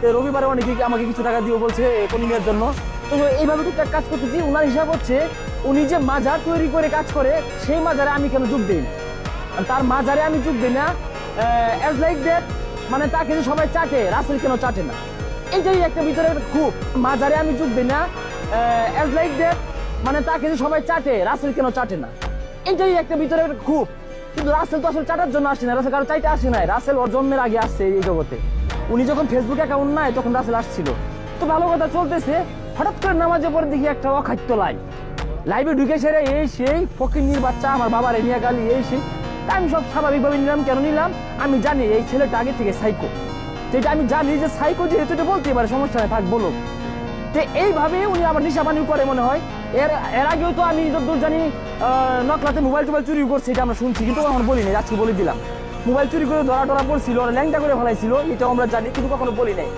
তো রবিবারে অনেকে আমাকে কিছু টাকা দিও বলছে কোনিংয়ের জন্য। তো এইভাবে টুকটাক কাজ করতেছি। ওনার হিসাব হচ্ছে, উনি যে মাজার তৈরি করে কাজ করে, সেই মাজারে আমি কেন যোগ দিই তার মাজারে আমি যোগ দিই না অ্যাজ লাইক দ্যাট মানে তাকে যে সবাই চাটে, রাসেল কেন চাটে না? এইটাই একটা ভিতরে খুব। মাজারে আমি যোগ দিই না অ্যাজ লাইক দ্যাট মানে তাকে যে সবাই চাটে, রাসেল কেন চাটে না? এইটাই একটা ভিতরে খুব। কিন্তু রাসেল তো আসলে চাটার জন্য আসে না, রাসেল কারও চাইতে আসে নাই। রাসেল ওর জন্মের আগে আসছে এই জগতে। উনি যখন ফেসবুক অ্যাকাউন্ট নাই, তখন রাসেল আসছিল। তো ভালো কথা চলতেছে, হঠাৎ করে নামাজে পরে দেখি একটা অখাদ্য লাই। লাইভে ঢুকে সেরে এই সেই ফকির বাচ্চা আমার বাবার এনিয়া গালি, এই সেই। আমি সব স্বাভাবিকভাবে নিলাম, কেন নিলাম? আমি জানি এই ছেলেটা আগে থেকে সাইকো যেটা আমি জানি যে সাইকো যেহেতু এটা বলতে পারে, সমস্যা নেই, থাক বলো তো এইভাবে উনি আবার নিশা পানি করে মনে হয়। এর এর আগেও তো আমি যতদূর জানি নকলাতে মোবাইল টোবাইল চুরি করছে, এটা আমরা শুনছি, কিন্তু আমার বলিনি, আজকে বলে দিলাম। মোবাইল চুরি করে ধরা টরা পড়ছিল ল্যাংটা করে ফেলাইছিল, এটাও আমরা জানি, কিন্তু কখনো বলি নাই।